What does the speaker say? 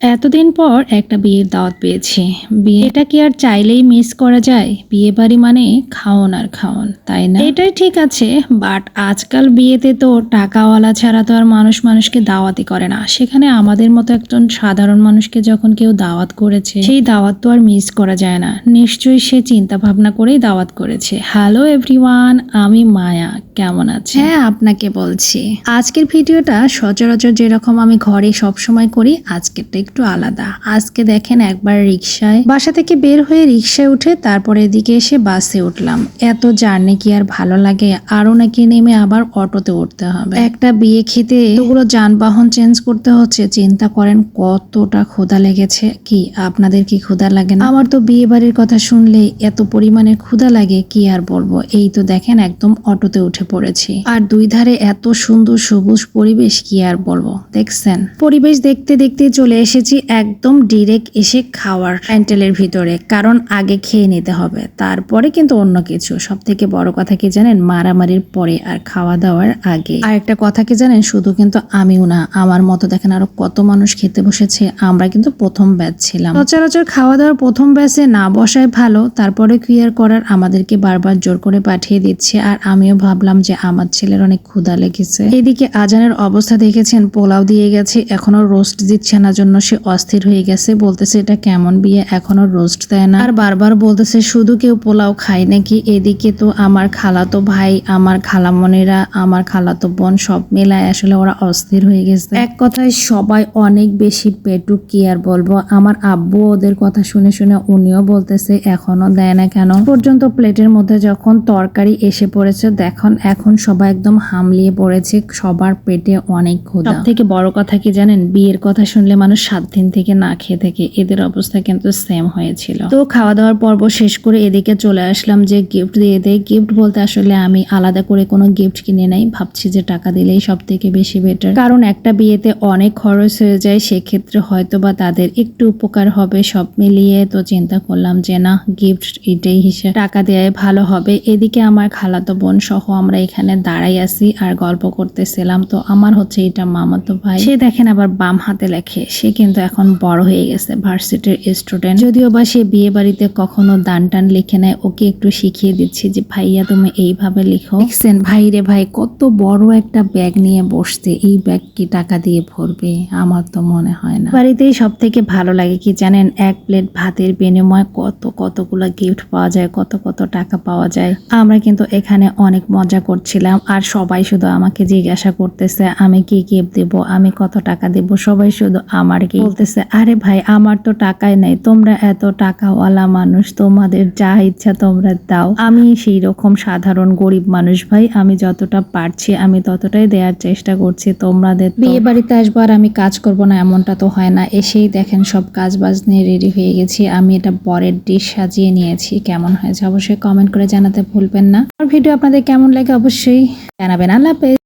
এতদিন পর একটা বিয়ের দাওয়াত পেয়েছি। বিয়েটা কি আর চাইলেই মিস করা যায়? বিয়ে বাড়ি মানে খাওন আর খাওন, তাই না? এটাই ঠিক আছে বাট আজকাল বিয়েতে তো টাকাওয়ালা ছাড়া তো আর মানুষ মানুষকে দাওয়াতই করে না। সেখানে আমাদের মতো একজন সাধারণ মানুষকে যখন কেউ দাওয়াত করেছে, সেই দাওয়াত তো আর মিস করা যায় না। নিশ্চয়ই সে চিন্তা ভাবনা করেই দাওয়াত করেছে। হ্যালো এভরিওয়ান আমি মায়া। কেমন আছে হ্যাঁ আপনাকে বলছি। আজকের ভিডিওটা সচরাচর যেরকম আমি ঘরে সব সময় করি, আজকেরটা একটু আলাদা। আজকে দেখেন একবার রিক্সায় বাসা থেকে বের হয়ে রিক্সায় উঠে তারপরে এদিকে এসে বাসে উঠলাম। এত জার্নি কি আর ভালো লাগে? আরও নাকি নেমে আবার অটোতে উঠতে হবে। একটা বিয়ে খেতে এতগুলো যানবাহন চেঞ্জ করতে হচ্ছে। চিন্তা করেন কতটা ক্ষুধা লেগেছে। কি, আপনাদের কি ক্ষুধা লাগে না? আমার তো বিয়ে বাড়ির কথা শুনলে এত পরিমাণের ক্ষুধা লাগে, কি আর বলব? এই তো দেখেন একদম অটোতে উঠে পড়েছি। আর দুই ধারে এত সুন্দর সবুজ পরিবেশ, কি আর বলব? দেখছেন? পরিবেশ দেখতে দেখতে চলে এসেছি একদম ডিরেক্ট এসে খাওয়ার প্যান্টেলের ভিতরে, কারণ আগে খেয়ে নিতে হবে। তারপরে কিন্তু অন্য কিছু। সব থেকে বড় কথা কি জানেন? মারামারির পরে আর খাওয়া দাওয়ার আগে। আর একটা কথা কি জানেন? শুধু কিন্তু আমিও না, আমার মতো দেখেন আরও কত মানুষ খেতে বসেছে, আমরা কিন্তু প্রথম ব্যাচ ছিলাম। সচরাচর খাওয়া দাওয়ার প্রথম ব্যাচে না বসায় ভালো, তারপরে ক্লিয়ার করার আমাদেরকে বারবার জোর করে পাঠিয়ে দিচ্ছে, আর আমিও ভাবলাম যে আমার ছেলের অনেক ক্ষুধা লেগেছে। এদিকে আজানের অবস্থা দেখেছেন? পোলাও দিয়ে গেছে, এখনও রোস্ট দিচ্ছে না জন্য সে অস্থির হয়ে গেছে, বলতেছে, এটা কেমন বিয়ে? এখনও রোস্ট দেয় না। আর বারবার বলতেছে, শুধু কেউ পোলাও খায় নাকি? এদিকে তো আমার খালাতো ভাই, আমার খালামণিরা আমার খালাতো বোন, সব মিলায় আসলে ওরা অস্থির হয়ে গেছে। এক কথায়, সবাই অনেক বেশি পেটুক কি আর বলব? আমার আব্বু ওদের কথা শুনে শুনে উনিও বলতেছে, এখনও দেয় না কেন? পর্যন্ত প্লেটের মধ্যে যখন তরকারি এসে পড়েছে, দেখুন, এখন সবাই একদম হামলিয়ে পড়েছে, সবার পেটে অনেক ক্ষুধা। থেকে বড় কথা কি জানেন? বিয়ের কথা শুনলে মানুষ সাত দিন থেকে না খেয়ে থাকে এদের অবস্থা কিন্তু সেম হয়েছিল। তো খাওয়া দাওয়ার পর্ব শেষ করে এদিকে চলে আসলাম যে গিফট দিয়ে দেয় গিফট বলতে আসলে আমি আলাদা করে কোনো গিফট কিনে নাই। ভাবছি যে টাকা দিলেই সব থেকে বেশি বেটার কারণ একটা বিয়েতে অনেক খরচ হয়ে যায়, সেক্ষেত্রে হয়তো বা তাদের একটু উপকার হবে সব মিলিয়ে। তো চিন্তা করলাম যে না গিফট এটাই হিসেবে। টাকা দেওয়াই ভালো হবে। এদিকে আমার খালাতো বোন সহ আমরা এখানে দাঁড়াই আছি আর গল্প করতেছিলাম। তো আমার হচ্ছে এটা মামাতো ভাই। সে দেখেন আবার বাম হাতে লেখে। সে কিন্তু এখন বড় হয়ে গেছে ভার্সিটির স্টুডেন্ট। যদিও বা সে বিয়ে বাড়িতে কখনো দান টান লিখে নেয়, ওকে একটু শিখিয়ে দিচ্ছি যে, ভাইয়া, তুমি এইভাবে লিখো। দেখছেন, ভাই রে ভাই, কত বড় একটা ব্যাগ নিয়ে বসতে এই ব্যাগ কি টাকা দিয়ে ভরবে? আমার তো মনে হয় না। বাড়িতেই সব থেকে ভালো লাগে কি জানেন? এক প্লেট ভাতের বিনিময়ে কত কতগুলো গিফট পাওয়া যায়, কত কত টাকা পাওয়া যায়। আমরা কিন্তু এখানে অনেক মজা করছিলাম আর সবাই শুধু আমাকে জিজ্ঞাসা করতেছে, আমি কি গিফট দেব? আমি কত টাকা দেব? সবাই শুধু আমার কি বলতেছে, আরে ভাই, আমার তো টাকাই নাই। তোমরা এত টাকাওয়ালা মানুষ, তোমাদের যা ইচ্ছা তোমরা দাও। আমি সেই রকম সাধারণ গরিব মানুষ ভাই। আমি যতটা পারছি, আমি ততটাই দেওয়ার চেষ্টা করছি তোমাদের বিয়ে বাড়িতে আসব আর আমি কাজ করব না, এমনটা তো হয় না। এসেই দেখেন সব কাজ বাজ নিয়ে রেডি হয়ে গেছি। আমি এটা বরের ডিশ সাজিয়ে নিয়েছি। কেমন হয়েছে অবশ্যই কমেন্ট করে জানাতে ভুলবেন না। আমার ভিডিও আপনাদের কেমন লাগে অবশ্যই জানাবেন। আল্লাহ।